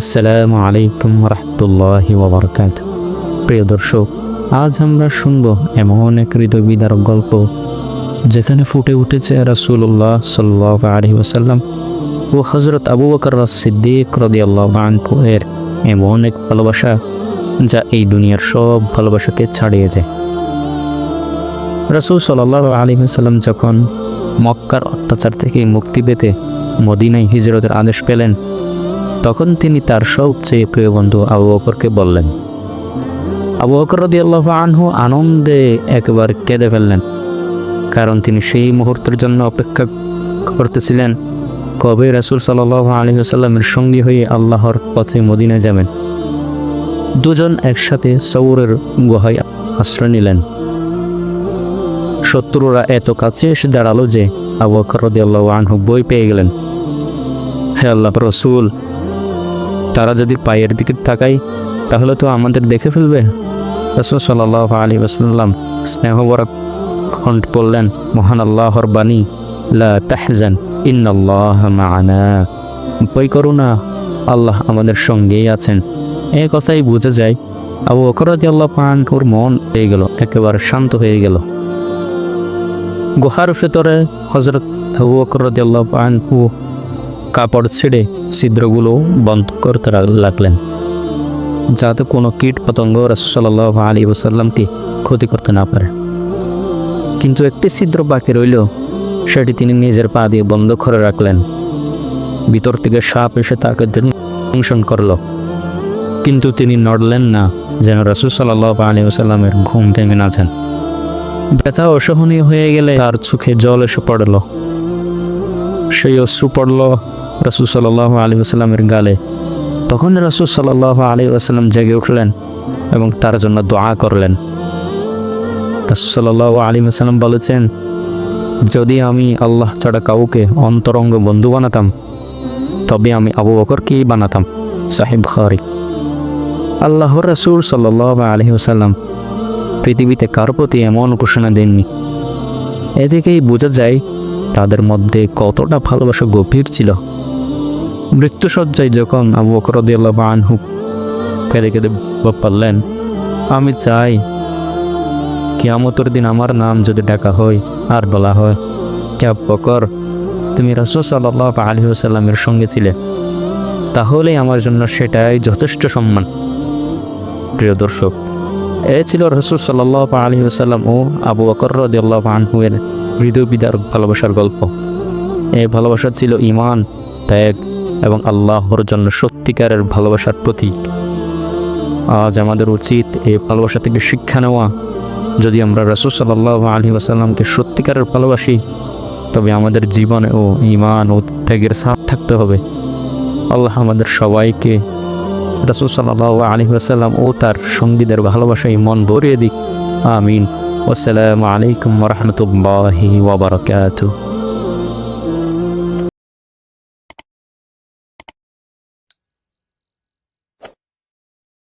আসসালামু আলাইকুম রহমতুল্লাহ ওবরকাত প্রিয় দর্শক, আজ আমরা শুনব এমন এক হৃদয়বিদারক গল্প, যেখানে ফুটে উঠেছে রাসূলুল্লাহ সাল্লাহ আলহি ওসাল্লাম ও হজরত আবু বকর সিদ্দিক রদিয়াল্লাহ আনহু এর এমন এক ভালোবাসা, যা এই দুনিয়ার সব ভালোবাসাকে ছাড়িয়ে যায়। রাসূল সাল্লাহ আলী সাল্লাম যখন মক্কার অত্যাচার থেকে মুক্তি পেতে মদিনায় হিজরতের আদেশ পেলেন তখন তিনি তার সবচেয়ে প্রিয় বন্ধু আবু বকরকে বললেন, আবু বকর রদিয়াল্লাহ আনহু আনন্দে একবার কেঁদে ফেললেন, কারণ তিনি সেই মুহূর্তের জন্য অপেক্ষা করতেছিলেন, কবে রাসুল সাল্লাহ আলী সাল্লামের সঙ্গী হয়ে আল্লাহর পথে মদিনায় যাবেন। দুজন একসাথে সৌরের গুহায় আশ্রয় নিলেন। শত্রুরা এত কাছে এসে দাঁড়াল যে আবু বকর রদিয়াল্লাহ আনহু বই পেয়ে গেলেন। হে আল্লাহ রসুল তারা যদি পায়ের দিকে তাকাই তাহলে তো আমাদের দেখে ফেলবে। রসুল সাল্লাহ আলী ওসাল্লাম স্নেহবরক কণ্ঠ বললেন মহান আল্লাহর বাণী, লা তাহজান, ইন্নাল্লাহ মা'ানা। বই না, আল্লাহ আমাদের সঙ্গেই আছেন। এই কথাই বুঝে যায়, আবু অকরাদি আল্লাহ পানহুর মন হয়ে গেল, একেবারে শান্ত হয়ে গেল। গুহার ভেতরে হজরত আবু অকরাদি আল্লাহ পানহু কাপড় ছেড়ে ছিদ্রগুলো বন্ধ করতে লাগলেন, যাতে কোনো কীট পতঙ্গ রসসাল্লাহ আলী ওসাল্লামকে ক্ষতি করতে না পারে। কিন্তু একটি ছিদ্র বাকি রইল, সেটি তিনি নিজের পা দিয়ে বন্ধ করে রাখলেন। ভিতর থেকে সাপ এসে তাকে দংশন করল। কিন্তু তিনি নড়লেন না, যেন রসুল সাল্লাহ আলী ওসাল্লামের ঘুম ভেঙে না যান। ব্যথা অসহনীয় হয়ে গেলে তার চোখে জল এসে পড়ল। সেই অশ্রু পড়ল রসুল সাল্লাহ আলী আসাল্লামের গালে। তখন রসুল সাল্লাহ আলী আসাল্লাম জেগে উঠলেন এবং তার জন্য দোয়া করলেন। রসুল সাল্লাহ আলী আসাল্লাম বলেছেন, যদি আমি আল্লাহ ছাড়া কাউকে অন্তরঙ্গ বন্ধু বানাতাম, তবে আমি আবু বকরকেই বানাতাম। সাহেব খারি আল্লাহ রসুল সাল্লাহ আলী আসাল্লাম পৃথিবীতে কারও প্রতি এমন ঘোষণা দেননি? এ থেকেই বোঝা যায়, তাদের মধ্যে কতটা ভালোবাসা গভীর ছিল। মৃত্যুসজ্জায় যখন আবু বকরদিয়াল্লাহ আনহু কেঁদে কেঁদে পারলেন আমি চাই কিয়ামতের দিন আমার নাম যদি ডাকা হয় আর বলা হয় ক্যাব বকর, তুমি রসুল সাল্লাহ আলী সাল্লামের সঙ্গে ছিলে, তাহলেই আমার জন্য সেটাই যথেষ্ট সম্মান। প্রিয় দর্শক, এ ছিল রসুল সাল্লাহ আলী সাল্লাম ও আবু বকর রদিয়াল্লাহ আনহুয়ের হৃদয় বিদার ভালোবাসার গল্প। এই ভালোবাসা ছিল ইমান ত্যাগ এবং আল্লাহর জন্য সত্যিকারের ভালোবাসার প্রতীক। আজ আমাদের উচিত এই ভালোবাসা থেকে শিক্ষা নেওয়া। যদি আমরা রসুল সাল্লাহ আলী আসাল্লামকে সত্যিকারের ভালোবাসি, তবে আমাদের জীবনে ও ইমান ও ত্যাগের সাথ থাকতে হবে। আল্লাহ আমাদের সবাইকে রসুল সাল্লাহ আলী আসাল্লাম ও তার সঙ্গীদের ভালোবাসায় মন ভরিয়ে দিক। আমিন। আসসালামু আলাইকুম রহমতুল্লাহি ওবরাকাতুহ